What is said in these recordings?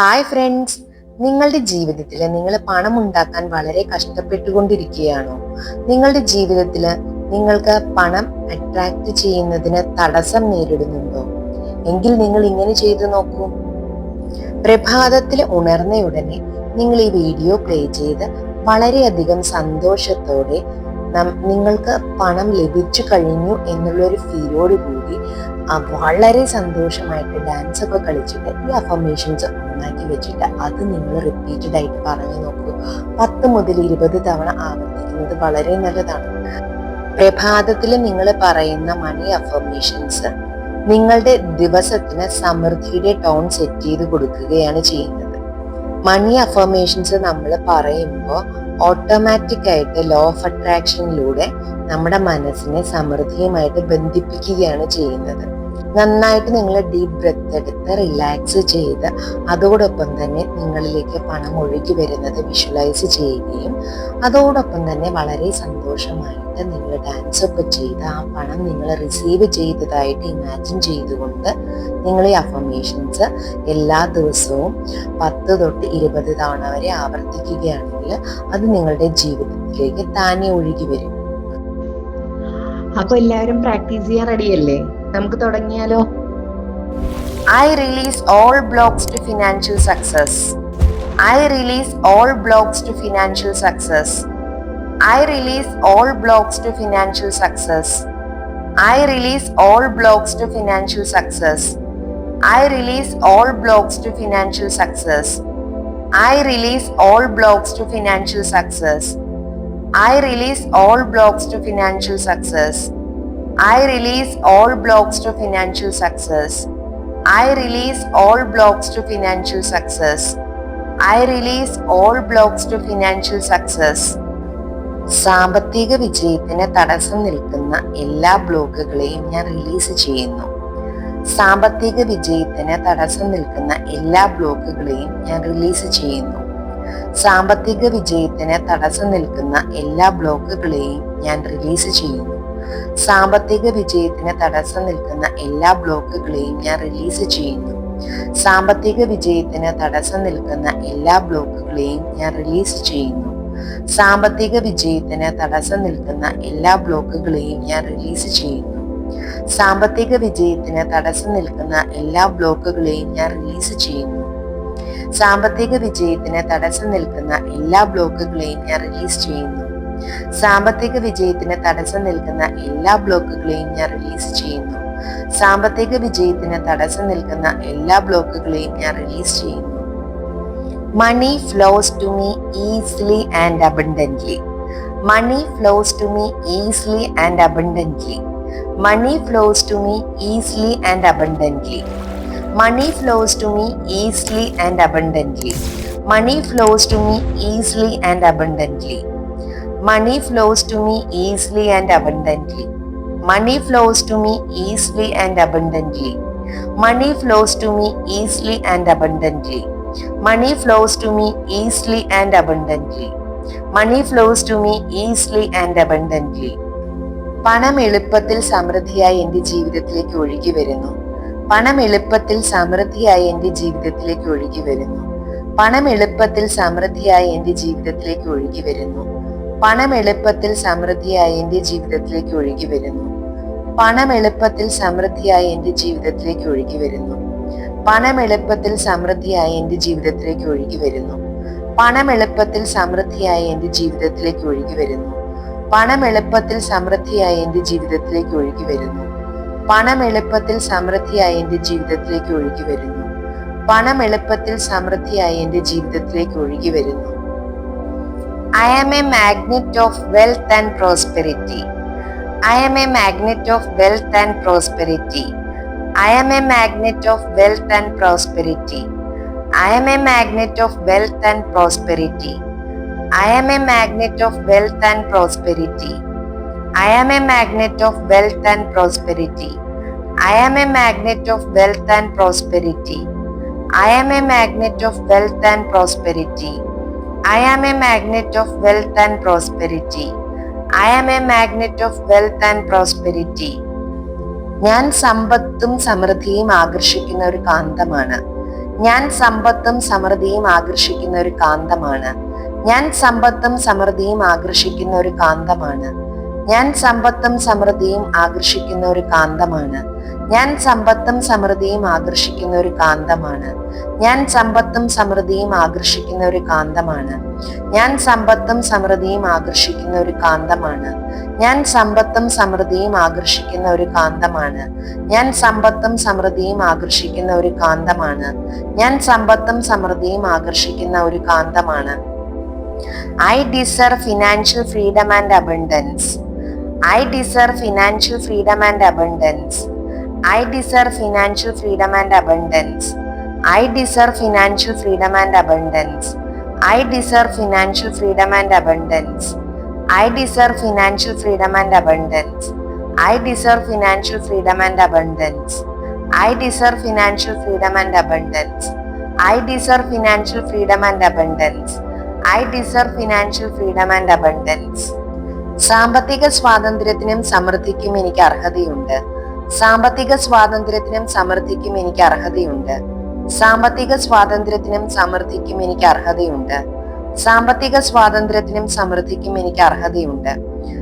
Hi friends നിങ്ങളുടെ ജീവിതത്തിൽ നിങ്ങൾ പണം ഉണ്ടാക്കാൻ വളരെ കഷ്ടപ്പെട്ടുകൊണ്ടിരിക്കുകയാണോ? നിങ്ങളുടെ ജീവിതത്തിൽ നിങ്ങൾക്ക് പണം അട്രാക്റ്റ് ചെയ്യുന്നതിന് തടസ്സം നേരിടുന്നുണ്ടോ? എങ്കിൽ നിങ്ങൾ ഇങ്ങനെ ചെയ്തു നോക്കൂ. പ്രഭാതത്തിൽ ഉണർന്നയുടനെ നിങ്ങൾ ഈ വീഡിയോ പ്ലേ ചെയ്ത് വളരെയധികം സന്തോഷത്തോടെ നിങ്ങൾക്ക് പണം ലഭിച്ചു കഴിഞ്ഞു എന്നുള്ളൊരു ഫീലോട് കൂടി വളരെ സന്തോഷമായിട്ട് ഡാൻസ് ഒക്കെ കളിച്ചിട്ട് ഈ അഫർമേഷൻസ് നന്നാക്കി വെച്ചിട്ട് അത് നിങ്ങൾ റിപ്പീറ്റഡ് ആയിട്ട് പറഞ്ഞു നോക്കൂ. പത്ത് മുതൽ ഇരുപത് തവണ ആവർത്തിക്കുന്നത് വളരെ നല്ലതാണ്. പ്രഭാതത്തിൽ നിങ്ങൾ പറയുന്ന മണി അഫർമേഷൻസ് നിങ്ങളുടെ ദിവസത്തിന് സമൃദ്ധിയുടെ ടോൺ സെറ്റ് ചെയ്ത് കൊടുക്കുകയാണ് ചെയ്യുന്നത്. മണി അഫർമേഷൻസ് നമ്മൾ പറയുമ്പോൾ ഓട്ടോമാറ്റിക് ആയിട്ട് ലോ ഓഫ് അട്രാക്ഷനിലൂടെ നമ്മുടെ മനസ്സിനെ സമൃദ്ധിയുമായിട്ട് ബന്ധിപ്പിക്കുകയാണ് ചെയ്യുന്നത്. നന്നായിട്ട് നിങ്ങൾ ഡീപ് ബ്രെത്ത് എടുത്ത് റിലാക്സ് ചെയ്ത് അതോടൊപ്പം തന്നെ നിങ്ങളിലേക്ക് പണം ഒഴുകി വരുന്നത് വിഷ്വലൈസ് ചെയ്യുകയും അതോടൊപ്പം തന്നെ വളരെ സന്തോഷമായിട്ട് നിങ്ങൾ ഡാൻസ് ഒക്കെ ചെയ്ത് ആ പണം നിങ്ങൾ റിസീവ് ചെയ്തതായിട്ട് ഇമാജിൻ ചെയ്തുകൊണ്ട് നിങ്ങൾ ഈ അഫർമേഷൻസ് എല്ലാ ദിവസവും പത്ത് തൊട്ട് ഇരുപത് തവണ വരെ ആവർത്തിക്കുകയാണെങ്കിൽ അത് നിങ്ങളുടെ ജീവിതത്തിലേക്ക് താനെ ഒഴുകി വരും. അപ്പൊ എല്ലാവരും പ്രാക്ടീസ് ചെയ്യാൻ റെഡിയല്ലേ നമുക്ക് തുടങ്ങിയാലോ. I release all blocks to financial success I release all blocks to financial success I release all blocks to financial success I release all blocks to financial success I release all blocks to financial success I release all blocks to financial success I release all blocks to financial success. I release all blocks to financial success. I release all blocks to financial success. I release all blocks to financial success. സാമ്പത്തിക വിജയത്തിന് തടസ്സം നിൽക്കുന്ന എല്ലാ ബ്ലോക്കുകളെയും ഞാൻ release ചെയ്യുന്നു സാമ്പത്തിക വിജയത്തിന് തടസ്സം നിൽക്കുന്ന എല്ലാ ബ്ലോക്കുകളെയും ഞാൻ റിലീസ് ചെയ്യുന്നു സാമ്പത്തിക വിജയത്തിന് തടസ്സം നിൽക്കുന്ന എല്ലാ ബ്ലോക്കുകളെയും ഞാൻ റിലീസ് ചെയ്യുന്നു സാമ്പത്തിക വിജയത്തിന് തടസ്സം നിൽക്കുന്ന എല്ലാ ബ്ലോക്കുകളെയും ഞാൻ റിലീസ് ചെയ്യുന്നു. സാമ്പത്തിക വിജയത്തിന് തടസ്സം നിൽക്കുന്ന എല്ലാ ബ്ലോക്കുകളെയും ഞാൻ റിലീസ് ചെയ്യുന്നു. സാമ്പത്തിക വിജയത്തിന് തടസ്സം നിൽക്കുന്ന എല്ലാ ബ്ലോക്കുകളെയും ഞാൻ റിലീസ് ചെയ്യുന്നു. സാമ്പത്തിക വിജയത്തിന് തടസ്സം നിൽക്കുന്ന എല്ലാ ബ്ലോക്കുകളെയും ഞാൻ റിലീസ് ചെയ്യുന്നു. സാമ്പത്തിക വിജയത്തിന് തടസ്സം നിൽക്കുന്ന എല്ലാ ബ്ലോക്കുകളെയും ഞാൻ റിലീസ് ചെയ്യുന്നു. സാമ്പത്തിക വിജയത്തിന് തടസ്സം നിൽക്കുന്ന എല്ലാ ബ്ലോക്കുകളെയും ഞാൻ റിലീസ് ചെയ്യുന്നു. സാമ്പത്തിക വിജയത്തിന് തടസ്സം നിൽക്കുന്ന എല്ലാ ബ്ലോക്കുകളെയും ഞാൻ റിലീസ് ചെയ്യുന്നു. Money flows to me easily and abundantly money flows to me easily and abundantly money flows to me easily and abundantly money flows to me easily and abundantly. Money flows to me easily and abundantly. Money flows to me easily and abundantly. Money flows to me easily and abundantly. Money flows to me easily and abundantly. Money flows to me easily and abundantly. Money flows to me easily and abundantly. പണം എളുപ്പത്തിൽ സമൃദ്ധിയായി എന്റെ ജീവിതത്തിലേക്ക് ഒഴുകി വരുന്നു പണം എളുപ്പത്തിൽ സമൃദ്ധിയായി എന്റെ ജീവിതത്തിലേക്ക് ഒഴുകി വരുന്നു പണം എളുപ്പത്തിൽ സമൃദ്ധിയായി എന്റെ ജീവിതത്തിലേക്ക് ഒഴുകി വരുന്നു പണം എളുപ്പത്തിൽ സമൃദ്ധിയായി എന്റെ ജീവിതത്തിലേക്ക് ഒഴുകി വരുന്നു. പണം എളുപ്പത്തിൽ സമൃദ്ധിയായി എന്റെ ജീവിതത്തിലേക്ക് ഒഴുകി വരുന്നു. പണം എളുപ്പത്തിൽ സമൃദ്ധിയായി എന്റെ ജീവിതത്തിലേക്ക് ഒഴുകി വരുന്നു. പണം എളുപ്പത്തിൽ സമൃദ്ധിയായി എന്റെ ജീവിതത്തിലേക്ക് ഒഴുകി വരുന്നു. പണം എളുപ്പത്തിൽ സമൃദ്ധിയായി എന്റെ ജീവിതത്തിലേക്ക് ഒഴുകി വരുന്നു. പണം എളുപ്പത്തിൽ സമൃദ്ധിയായി എന്റെ ജീവിതത്തിലേക്ക് ഒഴുകി വരുന്നു. പണം എളുപ്പത്തിൽ സമൃദ്ധിയായി എന്റെ ജീവിതത്തിലേക്ക് ഒഴുകി വരുന്നു. I am a magnet of wealth and prosperity. I am a magnet of wealth and prosperity. I am a magnet of wealth and prosperity. I am a magnet of wealth and prosperity. I am a magnet of wealth and prosperity. I am a magnet of wealth and prosperity. I am a magnet of wealth and prosperity. I am a magnet of wealth and prosperity. I am a magnet of wealth and prosperity. I am a magnet of wealth and prosperity. ഞാൻ സമ്പത്തും സമൃദ്ധിയും ആകർഷിക്കുന്ന ഒരു കാന്തമാണ് ഞാൻ സമ്പത്തും സമൃദ്ധിയും ആകർഷിക്കുന്ന ഒരു കാന്തമാണ് ഞാൻ സമ്പത്തും സമൃദ്ധിയും ആകർഷിക്കുന്ന ഒരു കാന്തമാണ് ഞാൻ സമ്പത്തും സമൃദ്ധിയും ആകർഷിക്കുന്ന ഒരു കാന്തമാണ് ഞാൻ സമ്പത്തും സമൃദ്ധിയും ആകർഷിക്കുന്ന ഒരു കാന്തമാണ്. ഞാൻ സമ്പത്തും സമൃദ്ധിയും ആകർഷിക്കുന്ന ഒരു കാന്തമാണ്. ഞാൻ സമ്പത്തും സമൃദ്ധിയും ആകർഷിക്കുന്ന ഒരു കാന്തമാണ്. ഞാൻ സമ്പത്തും സമൃദ്ധിയും ആകർഷിക്കുന്ന ഒരു കാന്തമാണ്. ഞാൻ സമ്പത്തും സമൃദ്ധിയും ആകർഷിക്കുന്ന ഒരു കാന്തമാണ്. ഞാൻ സമ്പത്തും സമൃദ്ധിയും ആകർഷിക്കുന്ന ഒരു കാന്തമാണ്. I deserve financial freedom and abundance I deserve financial freedom and abundance I deserve financial freedom and abundance. I deserve financial freedom and abundance. I deserve financial freedom and abundance. I deserve financial freedom and abundance. I deserve financial freedom and abundance. I deserve financial freedom and abundance. I deserve financial freedom and abundance. I deserve financial freedom and abundance. സാമ്പത്തിക സ്വാതന്ത്ര്യത്തിനും സമൃദ്ധിക്കും എനിക്ക് അർഹതയുണ്ട് സാമ്പത്തിക സ്വാതന്ത്ര്യത്തിനും സമൃദ്ധിക്കും എനിക്ക് അർഹതയുണ്ട്. സാമ്പത്തിക സ്വാതന്ത്ര്യത്തിനും സമൃദ്ധിക്കും എനിക്ക് അർഹതയുണ്ട്. സാമ്പത്തിക സ്വാതന്ത്ര്യത്തിനും സമൃദ്ധിക്കും എനിക്ക് അർഹതയുണ്ട്.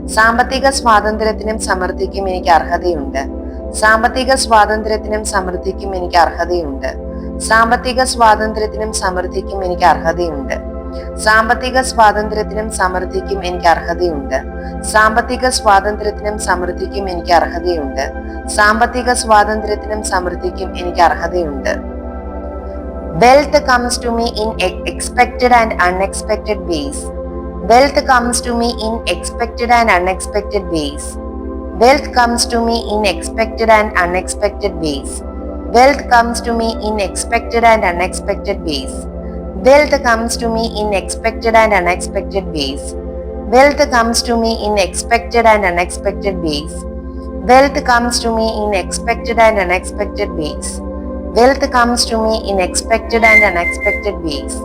സാമ്പത്തിക സ്വാതന്ത്ര്യത്തിനും സമൃദ്ധിക്കും എനിക്ക് അർഹതയുണ്ട്. സാമ്പത്തിക സ്വാതന്ത്ര്യത്തിനും സമൃദ്ധിക്കും എനിക്ക് അർഹതയുണ്ട്. സാമ്പത്തിക സ്വാതന്ത്ര്യത്തിനും സമൃദ്ധിക്കും എനിക്ക് അർഹതയുണ്ട്. സാമ്പത്തിക സ്വാതന്ത്ര്യത്തിനും സമൃദ്ധിക്കും എനിക്ക് അർഹതയുണ്ട്. സാമ്പത്തിക സ്വാതന്ത്ര്യത്തിനും സമൃദ്ധിക്കും എനിക്ക് അർഹതയുണ്ട്. സാമ്പത്തിക സ്വാതന്ത്ര്യത്തിനും സമൃദ്ധിക്കും എനിക്ക് അർഹതയുണ്ട്. Wealth comes to me in expected and unexpected ways wealth comes to me in expected and unexpected ways wealth comes to me in expected and unexpected ways wealth comes to me in expected and unexpected ways wealth comes to me in expected and unexpected ways wealth comes to me in expected and unexpected ways wealth comes to me in expected and unexpected ways wealth comes to me in expected and unexpected ways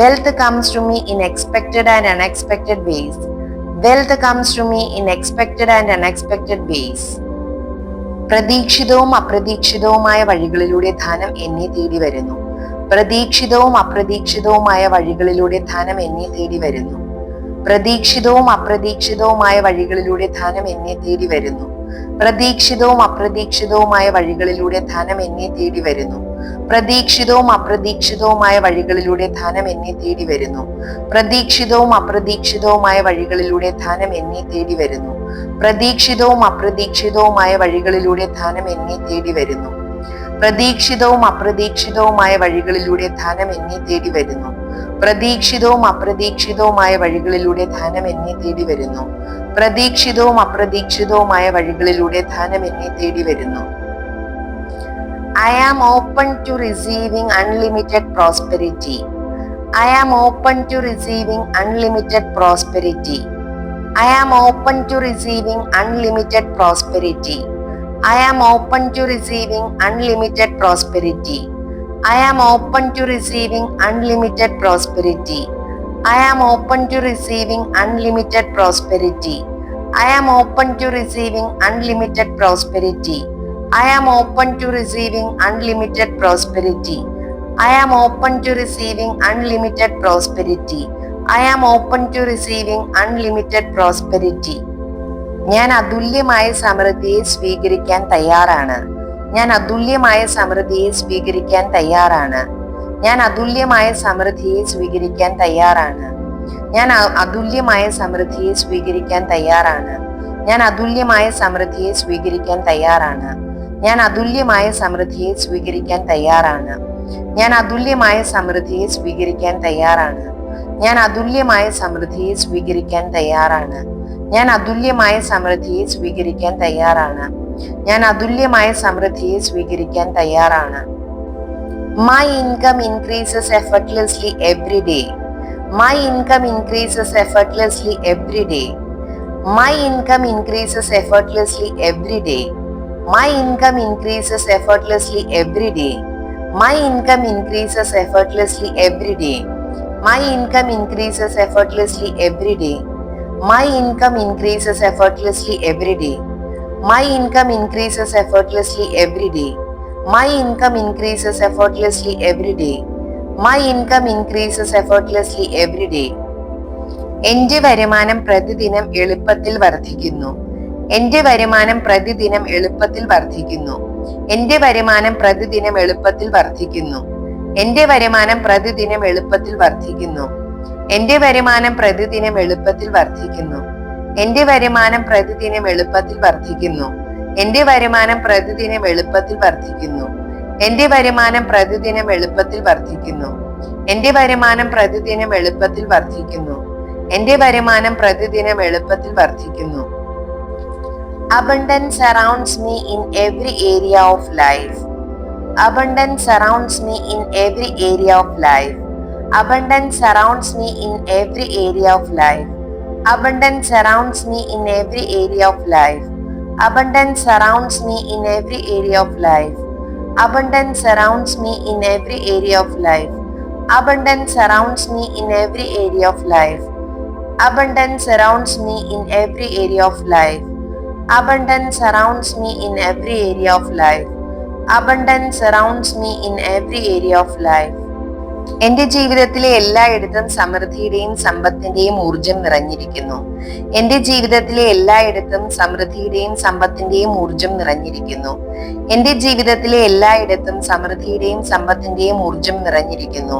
wealth comes to me in expected and unexpected ways wealth comes to me in expected and unexpected ways പ്രതീക്ഷിതവും അപ്രതീക്ഷിതവുമായ വഴികളിലൂടെ ധനം എന്നെ തേടി വരുന്നു. പ്രതീക്ഷിതവും അപ്രതീക്ഷിതവുമായ വഴികളിലൂടെ ധനം എന്നെ തേടി വരുന്നു. പ്രതീക്ഷിതവും അപ്രതീക്ഷിതവുമായ വഴികളിലൂടെ ധനം എന്നെ തേടി വരുന്നു. പ്രതീക്ഷിതവും അപ്രതീക്ഷിതവുമായ വഴികളിലൂടെ ധനം എന്നെ തേടി വരുന്നു. പ്രതീക്ഷിതവും അപ്രതീക്ഷിതവുമായ വഴികളിലൂടെ ധനം എന്നെ തേടി വരുന്നു. പ്രതീക്ഷിതവും അപ്രതീക്ഷിതവുമായ വഴികളിലൂടെ ധനം എന്നെ തേടി വരുന്നു. പ്രതീക്ഷിതവും അപ്രതീക്ഷിതവുമായ വഴികളിലൂടെ ധനം എന്നെ തേടി വരുന്നു. പ്രതീക്ഷിതവും അപ്രതീക്ഷിതവുമായ വഴികളിലൂടെ ധനം എന്നെ തേടി വരുന്നു. പ്രതീക്ഷിതവും അപ്രതീക്ഷിതവുമായ വഴികളിലൂടെ ധനം എന്നെ തേടി വരുന്നു. പ്രതീക്ഷിതവും അപ്രതീക്ഷിതവുമായ വഴികളിലൂടെ ധനം എന്നെ തേടി വരുന്നു. I am open to receiving unlimited prosperity I am open to receiving unlimited prosperity I am open to receiving unlimited prosperity I am open to receiving unlimited prosperity. I am open to receiving unlimited prosperity. I am open to receiving unlimited prosperity. I am open to receiving unlimited prosperity. I am open to receiving unlimited prosperity. I am open to receiving unlimited prosperity. I am open to receiving unlimited prosperity. ഞാൻ അതുല്യമായ സമൃദ്ധിയെ സ്വീകരിക്കാൻ തയ്യാറാണ്. ഞാൻ അതുല്യമായ സമൃദ്ധിയെ സ്വീകരിക്കാൻ തയ്യാറാണ്. ഞാൻ അതുല്യമായ സമൃദ്ധിയെ സ്വീകരിക്കാൻ തയ്യാറാണ്. ഞാൻ അതുല്യമായ സമൃദ്ധിയെ സ്വീകരിക്കാൻ തയ്യാറാണ്. ഞാൻ അതുല്യമായ സമൃദ്ധിയെ സ്വീകരിക്കാൻ തയ്യാറാണ്. ഞാൻ അതുല്യമായ സമൃദ്ധിയെ സ്വീകരിക്കാൻ തയ്യാറാണ്. ഞാൻ അതുല്യമായ സമൃദ്ധിയെ സ്വീകരിക്കാൻ തയ്യാറാണ്. ഞാൻ അതുല്യമായ സമൃദ്ധിയെ സ്വീകരിക്കാൻ തയ്യാറാണ്. ഞാൻ അതുല്യമായ സമൃദ്ധിയെ സ്വീകരിക്കാൻ തയ്യാറാണ് ഞാൻ അതുല്യമായ സമൃദ്ധിയെ സ്വീകരിക്കാൻ തയ്യാറാണ് My income increases effortlessly every day. My income increases effortlessly every day. My income increases effortlessly every day. My income increases effortlessly every day. My income increases effortlessly every day. My income increases effortlessly every day. My income increases effortlessly every day. My income increases effortlessly every day. എന്റെ വരുമാനം പ്രതിദിനം എളുപ്പത്തിൽ വർദ്ധിക്കുന്നു എന്റെ വരുമാനം പ്രതിദിനം എളുപ്പത്തിൽ വർദ്ധിക്കുന്നു എന്റെ വരുമാനം പ്രതിദിനം എളുപ്പത്തിൽ വർദ്ധിക്കുന്നു എന്റെ വരുമാനം പ്രതിദിനം എളുപ്പത്തിൽ വർദ്ധിക്കുന്നു എന്റെ വരുമാനം പ്രതിദിനം എളുപ്പത്തിൽ വർദ്ധിക്കുന്നു. എന്റെ വരുമാനം പ്രതിദിനം എളുപ്പത്തിൽ വർദ്ധിക്കുന്നു. എന്റെ വരുമാനം പ്രതിദിനം എളുപ്പത്തിൽ വർദ്ധിക്കുന്നു. എന്റെ വരുമാനം പ്രതിദിനം എളുപ്പത്തിൽ വർദ്ധിക്കുന്നു. എന്റെ വരുമാനം പ്രതിദിനം എളുപ്പത്തിൽ വർദ്ധിക്കുന്നു. എന്റെ വരുമാനം പ്രതിദിനം എളുപ്പത്തിൽ വർദ്ധിക്കുന്നു. Abundance surrounds me in every area of life. Abundance surrounds me in every area of life. Abundance surrounds me in every area of life. Abundance surrounds me in every area of life. Abundance surrounds me in every area of life. Abundance surrounds me in every area of life. Abundance surrounds me in every area of life. Abundance surrounds me in every area of life. Abundance surrounds me in every area of life. Abundance surrounds me in every area of life. എന്റെ ജീവിതത്തിലെ എല്ലായിടത്തും സമൃദ്ധിയുടെയും സമ്പത്തിന്റെയും ഊർജം നിറഞ്ഞിരിക്കുന്നു. എന്റെ ജീവിതത്തിലെ എല്ലായിടത്തും സമൃദ്ധിയുടെയും സമ്പത്തിന്റെയും ഊർജം നിറഞ്ഞിരിക്കുന്നു. എന്റെ ജീവിതത്തിലെ എല്ലായിടത്തും സമൃദ്ധിയുടെയും സമ്പത്തിന്റെയും ഊർജം നിറഞ്ഞിരിക്കുന്നു.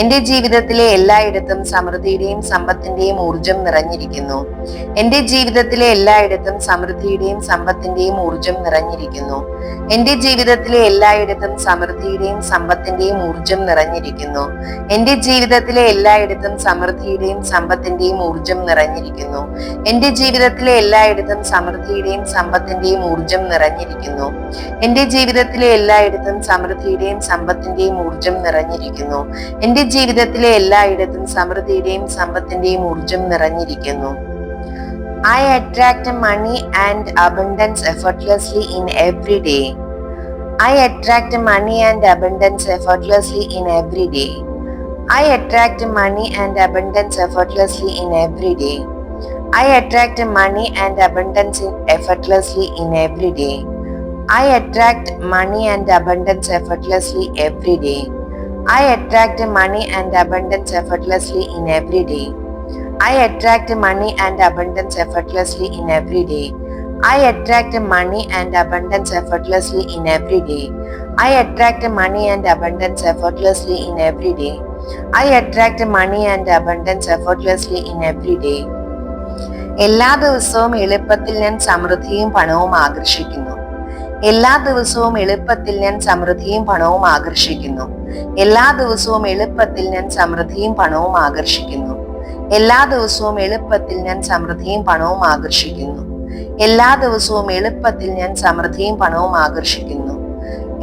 എന്റെ ജീവിതത്തിലെ എല്ലായിടത്തും സമൃദ്ധിയുടെയും സമ്പത്തിന്റെയും ഊർജം നിറഞ്ഞിരിക്കുന്നു. എന്റെ ജീവിതത്തിലെ എല്ലായിടത്തും സമൃദ്ധിയുടെയും സമ്പത്തിന്റെയും ഊർജം നിറഞ്ഞിരിക്കുന്നു. എന്റെ ജീവിതത്തിലെ എല്ലായിടത്തും സമൃദ്ധിയുടെയും സമ്പത്തിന്റെയും ഊർജം നിറഞ്ഞിരിക്കുന്നു. എന്റെ ജീവിതത്തിലെ എല്ലായിടത്തും സമൃദ്ധിയുടെയും സമ്പത്തിന്റെയും ഊർജം നിറഞ്ഞിരിക്കുന്നു. എന്റെ ജീവിതത്തിലെ എല്ലായിടത്തും സമൃദ്ധിയുടെയും സമ്പത്തിന്റെയും ഊർജം നിറഞ്ഞിരിക്കുന്നു. എന്റെ ജീവിതത്തിലെ എല്ലായിടത്തും സമൃദ്ധിയുടെയും സമ്പത്തിന്റെയും ഊർജം നിറഞ്ഞിരിക്കുന്നു. എന്റെ ജീവിതത്തിലെ എല്ലായിടത്തും സമൃദ്ധിയുടെയും സമ്പത്തിന്റെയും ഊർജം നിറഞ്ഞിരിക്കുന്നു. I attract money and abundance effortlessly in every day. I attract money and abundance effortlessly in every day. I attract money and abundance effortlessly in every day. I attract money and abundance effortlessly in every day. I attract money and abundance effortlessly every day. I attract money and abundance effortlessly in every day. I attract money and abundance effortlessly in every day. I attract money and abundance effortlessly in every day. I attract money and abundance effortlessly in every day. I attract money and abundance effortlessly in every day. എല്ലാ ദിവസവും എളുപ്പത്തിൽ ഞാൻ സമൃദ്ധിയും പണവും ആകർഷിക്കുന്നു എല്ലാ ദിവസവും എളുപ്പത്തിൽ ഞാൻ സമൃദ്ധിയും പണവും ആകർഷിക്കുന്നു എല്ലാ ദിവസവും എളുപ്പത്തിൽ ഞാൻ സമൃദ്ധിയും പണവും ആകർഷിക്കുന്നു എല്ലാ ദിവസവും എളുപ്പത്തിൽ ഞാൻ സമൃദ്ധിയും പണവും ആകർഷിക്കുന്നു എല്ലാ ദിവസവും എളുപ്പത്തിൽ ഞാൻ സമൃദ്ധിയും പണവും ആകർഷിക്കുന്നു.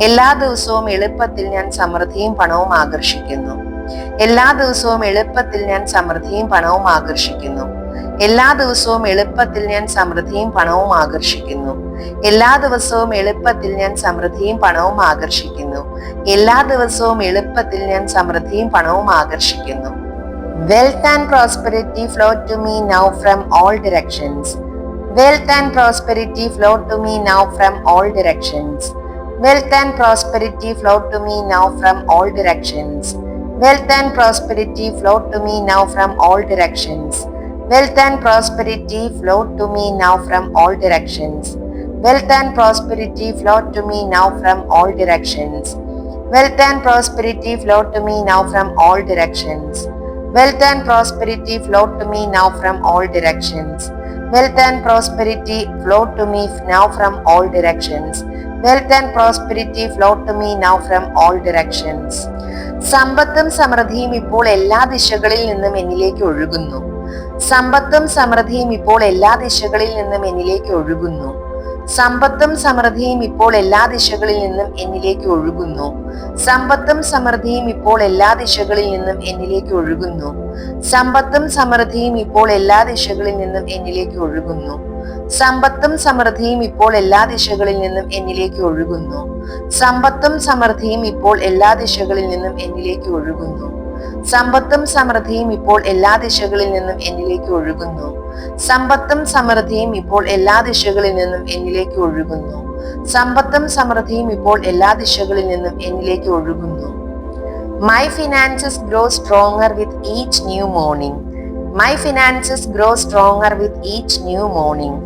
എല്ലാ ദിവസവും എളുപ്പത്തിൽ ഞാൻ സമൃദ്ധിയും പണവും ആകർഷിക്കുന്നു. എല്ലാ ദിവസവും എളുപ്പത്തിൽ ഞാൻ സമൃദ്ധിയും പണവും ആകർഷിക്കുന്നു. എല്ലാ ദിവസവും എളുപ്പത്തിൽ ഞാൻ സമൃദ്ധിയും പണവും ആകർഷിക്കുന്നു. എല്ലാ ദിവസവും എളുപ്പത്തിൽ ഞാൻ സമൃദ്ധിയും പണവും ആകർഷിക്കുന്നു. എല്ലാ ദിവസവും എളുപ്പത്തിൽ ഞാൻ സമൃദ്ധിയും പണവും ആകർഷിക്കുന്നു. Wealth and prosperity flow to me now from all directions Wealth and prosperity flow to me now from all directions. Wealth and prosperity flow to me now from all directions. Wealth and prosperity flow to me now from all directions. Wealth and prosperity flow to me now from all directions. Wealth and prosperity flow to me now from all directions. Wealth and prosperity flow to me now from all directions. Wealth and prosperity flow to me now from all directions. Wealth and prosperity flow to me now from all directions. Wealth and prosperity flow to me now from all directions. സമ്പത്തും സമൃദ്ധിയും ഇപ്പോൾ എല്ലാ ദിശകളിൽ നിന്നും എന്നിലേക്ക് ഒഴുകുന്നു സമ്പത്തും സമൃദ്ധിയും ഇപ്പോൾ എല്ലാ ദിശകളിൽ നിന്നും എന്നിലേക്ക് ഒഴുകുന്നു സമ്പത്തും സമൃദ്ധിയും ഇപ്പോൾ എല്ലാ ദിശകളിൽ നിന്നും എന്നിലേക്ക് ഒഴുകുന്നു. സമ്പത്തും സമൃദ്ധിയും ഇപ്പോൾ എല്ലാ ദിശകളിൽ നിന്നും എന്നിലേക്ക് ഒഴുകുന്നു. സമ്പത്തും സമൃദ്ധിയും ഇപ്പോൾ എല്ലാ ദിശകളിൽ നിന്നും എന്നിലേക്ക് ഒഴുകുന്നു. സമ്പത്തും സമൃദ്ധിയും ഇപ്പോൾ എല്ലാ ദിശകളിൽ നിന്നും എന്നിലേക്ക് ഒഴുകുന്നു. സമ്പത്തും സമൃദ്ധിയും ഇപ്പോൾ എല്ലാ ദിശകളിൽ നിന്നും എന്നിലേക്ക് ഒഴുകുന്നു. സമ്പത്തും സമൃദ്ധിയും ഇപ്പോൾ എല്ലാ ദിശകളിൽ നിന്നും എന്നിലേക്ക് ഒഴുകുന്നു. സമ്പത്തും സമൃദ്ധിയും ഇപ്പോൾ എല്ലാ ദിശകളിൽ നിന്നും എന്നിലേക്ക് ഒഴുകുന്നു. സമ്പത്തും സമൃദ്ധിയും ഇപ്പോൾ എല്ലാ ദിശകളിൽ നിന്നും എന്നിലേക്ക് ഒഴുകുന്നു. My finances grow stronger with each new morning my finances grow stronger with each new morning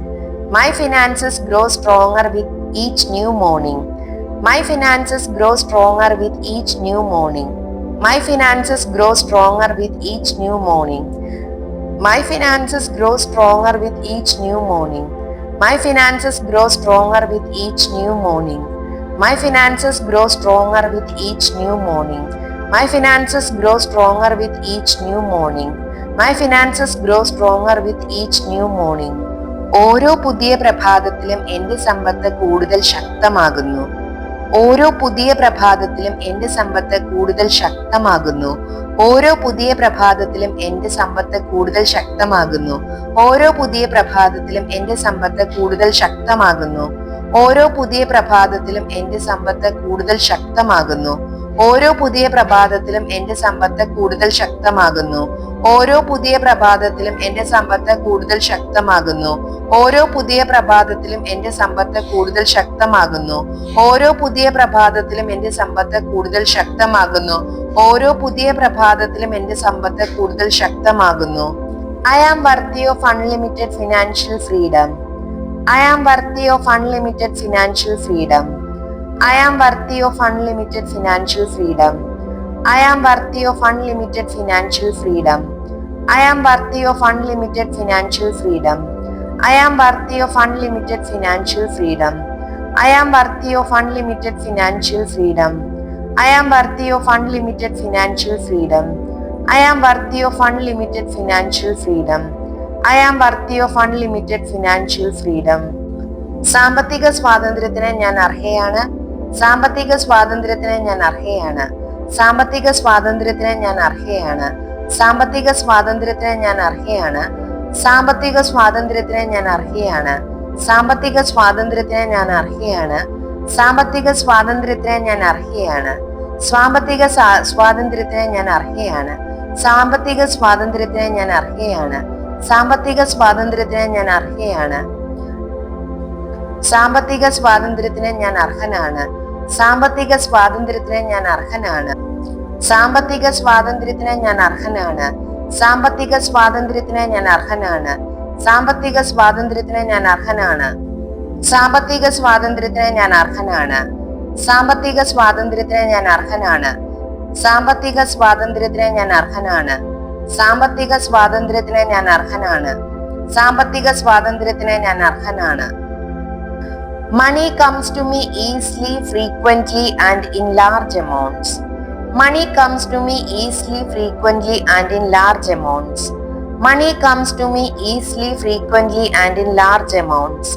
my finances grow stronger with each new morning my finances grow stronger with each new morning my finances grow stronger with each new morning my finances grow stronger with each new morning my finances grow stronger with each new morning my finances grow stronger with each new morning my finances grow stronger with each new morning my finances grow stronger with each new morning ഓരോ പുതിയ പ്രഭാതത്തിലും എന്റെ സമ്പത്ത് കൂടുതൽ ശക്തമാകുന്നു. ഓരോ പുതിയ പ്രഭാതത്തിലും എന്റെ സമ്പത്ത് കൂടുതൽ ശക്തമാകുന്നു. ഓരോ പുതിയ പ്രഭാതത്തിലും എന്റെ സമ്പത്ത് കൂടുതൽ ശക്തമാകുന്നു. ഓരോ പുതിയ പ്രഭാതത്തിലും എന്റെ സമ്പത്ത് കൂടുതൽ ശക്തമാകുന്നു. ഓരോ പുതിയ പ്രഭാതത്തിലും എന്റെ സമ്പത്ത് കൂടുതൽ ശക്തമാകുന്നു. ഓരോ പുതിയ പ്രഭാതത്തിലും എന്റെ സമ്പത്ത് കൂടുതൽ ശക്തമാകുന്നു. ഓരോ പുതിയ പ്രഭാതത്തിലും എന്റെ സമ്പത്ത് കൂടുതൽ ശക്തമാകുന്നു. ഓരോ പുതിയ പ്രഭാതത്തിലും എന്റെ സമ്പത്ത് കൂടുതൽ ശക്തമാകുന്നു. ഓരോ പുതിയ പ്രഭാതത്തിലും എന്റെ സമ്പത്ത് കൂടുതൽ ശക്തമാകുന്നു. ഓരോ പുതിയ പ്രഭാതത്തിലും എന്റെ സമ്പത്ത് കൂടുതൽ ശക്തമാകുന്നു. I am worthy of unlimited financial freedom I am worthy of unlimited financial freedom I am worthy of unlimited financial freedom. I am worthy of unlimited financial freedom. I am worthy of unlimited financial freedom. I am worthy of unlimited financial freedom. I am worthy of unlimited financial freedom. I am worthy of unlimited financial freedom. I am worthy of unlimited financial freedom. I am worthy of unlimited financial freedom. സാമ്പത്തിക സ്വാതന്ത്ര്യത്തിന് ഞാൻ അർഹയാണ് സാമ്പത്തിക സ്വാതന്ത്ര്യത്തിന് ഞാൻ അർഹയാണ് സാമ്പത്തിക സ്വാതന്ത്ര്യത്തിന് ഞാൻ അർഹയാണ് സാമ്പത്തിക സ്വാതന്ത്ര്യത്തിന് ഞാൻ അർഹയാണ് സാമ്പത്തിക സ്വാതന്ത്ര്യത്തിന് ഞാൻ അർഹയാണ് സാമ്പത്തിക സ്വാതന്ത്ര്യത്തിന് ഞാൻ അർഹയാണ് സാമ്പത്തിക സ്വാതന്ത്ര്യത്തിന് ഞാൻ അർഹയാണ് സാമ്പത്തിക സ്വാതന്ത്ര്യത്തിന് ഞാൻ അർഹയാണ് സാമ്പത്തിക സ്വാതന്ത്ര്യത്തിന് ഞാൻ അർഹയാണ് സാമ്പത്തിക സ്വാതന്ത്ര്യത്തിന് ഞാൻ അർഹയാണ് സാമ്പത്തിക സ്വാതന്ത്ര്യത്തിന് ഞാൻ അർഹനാണ് സാമ്പത്തിക സ്വാതന്ത്ര്യത്തിന് ഞാൻ അർഹനാണ്. സാമ്പത്തിക സ്വാതന്ത്ര്യത്തിന് ഞാൻ അർഹനാണ്. സാമ്പത്തിക സ്വാതന്ത്ര്യത്തിന് ഞാൻ അർഹനാണ്. സാമ്പത്തിക സ്വാതന്ത്ര്യത്തിന് ഞാൻ അർഹനാണ്. സാമ്പത്തിക സ്വാതന്ത്ര്യത്തിന് ഞാൻ അർഹനാണ്. സാമ്പത്തിക സ്വാതന്ത്ര്യത്തിന് ഞാൻ അർഹനാണ്. സാമ്പത്തിക സ്വാതന്ത്ര്യത്തിന് ഞാൻ അർഹനാണ്. സാമ്പത്തിക സ്വാതന്ത്ര്യത്തിന് ഞാൻ അർഹനാണ്. സാമ്പത്തിക സ്വാതന്ത്ര്യത്തിന് ഞാൻ അർഹനാണ്. Money comes to me easily, frequently, and in large amounts. Money comes to me easily, frequently, and in large amounts. Money comes to me easily, frequently, and in large amounts.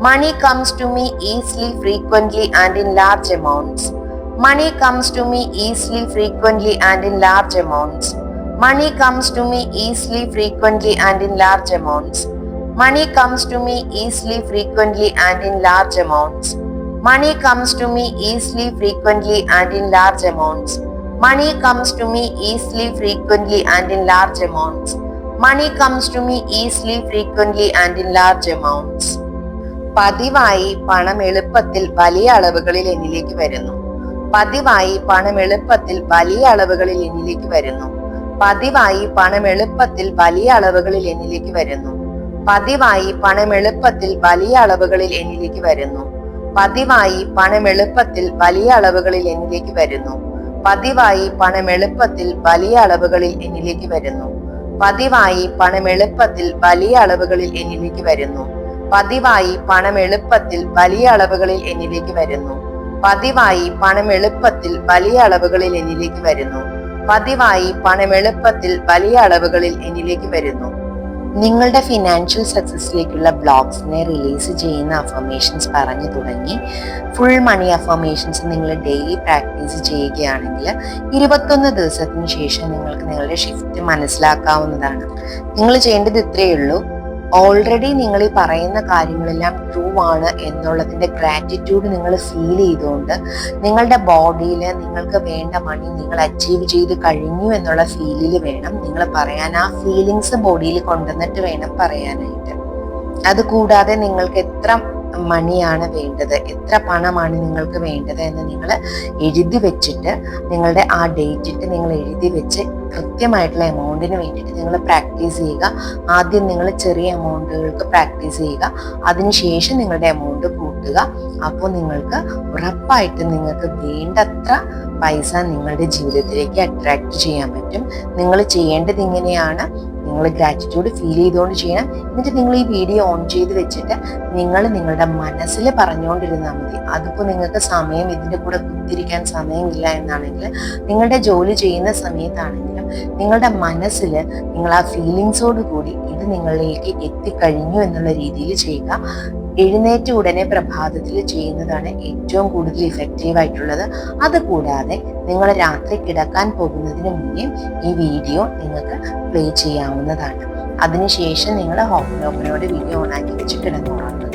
Money comes to me easily, frequently, and in large amounts. Money comes to me easily, frequently, and in large amounts. Money comes to me easily, frequently, and in large amounts. Money comes to me easily, frequently, and in large amounts. Money comes to me easily, frequently, and in large amounts. Money comes to me easily, frequently, and in large amounts. Money comes to me easily, frequently, and in large amounts. പതിവായി പണം എളുപ്പത്തിൽ വലിയ അളവുകളിൽ എന്നിലേക്ക് വരുന്നു പതിവായി പണം എളുപ്പത്തിൽ വലിയ അളവുകളിൽ എന്നിലേക്ക് വരുന്നു പതിവായി പണം എളുപ്പത്തിൽ വലിയ അളവുകളിൽ എന്നിലേക്ക് വരുന്നു പതിവായി പണം എളുപ്പത്തിൽ വലിയ അളവുകളിൽ എന്നിലേക്ക് വരുന്നു. പതിവായി പണം എളുപ്പത്തിൽ വലിയ അളവുകളിൽ എന്നിലേക്ക് വരുന്നു. പതിവായി പണം എളുപ്പത്തിൽ വലിയ അളവുകളിൽ എന്നിലേക്ക് വരുന്നു. പതിവായി പണം എളുപ്പത്തിൽ വലിയ അളവുകളിൽ എന്നിലേക്ക് വരുന്നു. പതിവായി പണം എളുപ്പത്തിൽ വലിയ അളവുകളിൽ എന്നിലേക്ക് വരുന്നു. പതിവായി പണം എളുപ്പത്തിൽ വലിയ അളവുകളിൽ എന്നിലേക്ക് വരുന്നു. പതിവായി പണം എളുപ്പത്തിൽ വലിയ അളവുകളിൽ എന്നിലേക്ക് വരുന്നു. നിങ്ങളുടെ ഫിനാൻഷ്യൽ സക്സസിലേക്കുള്ള ബ്ലോഗ്സിനെ റിലീസ് ചെയ്യുന്ന അഫർമേഷൻസ് പറഞ്ഞു തുടങ്ങി. ഫുൾ മണി അഫർമേഷൻസ് നിങ്ങൾ ഡെയിലി പ്രാക്ടീസ് ചെയ്യുകയാണെങ്കിൽ ഇരുപത്തൊന്ന് ദിവസത്തിന് ശേഷം നിങ്ങൾക്ക് നിങ്ങളുടെ ഷിഫ്റ്റ് മനസ്സിലാക്കാവുന്നതാണ്. നിങ്ങൾ ചെയ്യേണ്ടത് ഇത്രയേ ഉള്ളൂ. ഓൾറെഡി നിങ്ങൾ ഈ പറയുന്ന കാര്യങ്ങളെല്ലാം ട്രൂ ആണ് എന്നുള്ളതിന്റെ ഗ്രാറ്റിറ്റ്യൂഡ് നിങ്ങൾ ഫീൽ ചെയ്തുകൊണ്ട് നിങ്ങളുടെ ബോഡിയിൽ നിങ്ങൾക്ക് വേണ്ട മണി നിങ്ങൾ അച്ചീവ് ചെയ്ത് കഴിഞ്ഞു എന്നുള്ള ഫീലിൽ വേണം നിങ്ങൾ പറയാൻ. ആ ഫീലിങ്സ് ബോഡിയിൽ കൊണ്ടുവന്നിട്ട് വേണം പറയാനായിട്ട്. അതുകൂടാതെ നിങ്ങൾക്ക് എത്ര മണിയാണ് വേണ്ടത്. എത്ര പണമാണ് നിങ്ങൾക്ക് വേണ്ടത് എന്ന് നിങ്ങൾ എഴുതി വെച്ചിട്ട് നിങ്ങളുടെ ആ ഡേറ്റിട്ട് നിങ്ങൾ എഴുതി വെച്ച് കൃത്യമായിട്ടുള്ള എമൗണ്ടിന് വേണ്ടിയിട്ട് നിങ്ങൾ പ്രാക്ടീസ് ചെയ്യുക. ആദ്യം നിങ്ങൾ ചെറിയ എമൗണ്ടുകൾക്ക് പ്രാക്ടീസ് ചെയ്യുക. അതിനുശേഷം നിങ്ങളുടെ എമൗണ്ട് കൂട്ടുക. അപ്പോൾ നിങ്ങൾക്ക് ഉറപ്പായിട്ട് നിങ്ങൾക്ക് വേണ്ടത്ര പൈസ നിങ്ങളുടെ ജീവിതത്തിലേക്ക് അട്രാക്ട് ചെയ്യാൻ പറ്റും. നിങ്ങൾ ചെയ്യേണ്ടത് ഇങ്ങനെയാണ്. നിങ്ങൾ ഗ്രാറ്റിറ്റ്യൂഡ് ഫീൽ ചെയ്തുകൊണ്ട് ചെയ്യണം. എന്നിട്ട് നിങ്ങൾ ഈ വീഡിയോ ഓൺ ചെയ്ത് വെച്ചിട്ട് നിങ്ങൾ നിങ്ങളുടെ മനസ്സിൽ പറഞ്ഞുകൊണ്ടിരുന്നാൽ മതി. അതിപ്പോൾ നിങ്ങൾക്ക് സമയം ഇതിന്റെ കൂടെ കുത്തിരിക്കാൻ സമയമില്ല എന്നാണെങ്കിൽ നിങ്ങളുടെ ജോലി ചെയ്യുന്ന സമയത്താണെങ്കിലും നിങ്ങളുടെ മനസ്സിൽ നിങ്ങൾ ആ ഫീലിങ്സോട് കൂടി ഇത് നിങ്ങളിലേക്ക് എത്തിക്കഴിഞ്ഞു എന്നുള്ള രീതിയിൽ ചെയ്യുക. എഴുന്നേറ്റ ഉടനെ പ്രഭാതത്തിൽ ചെയ്യുന്നതാണ് ഏറ്റവും കൂടുതൽ ഇഫക്റ്റീവ് ആയിട്ടുള്ളത്. അതുകൂടാതെ നിങ്ങൾ രാത്രി കിടക്കാൻ പോകുന്നതിന് മുന്നേ ഈ വീഡിയോ നിങ്ങൾക്ക് പ്ലേ ചെയ്യാവുന്നതാണ്. അതിനുശേഷം നിങ്ങൾ ഹോം ലോക്കിനോട് വീഡിയോ ഓണാക്കി വെച്ച് കിടന്നുറങ്ങുക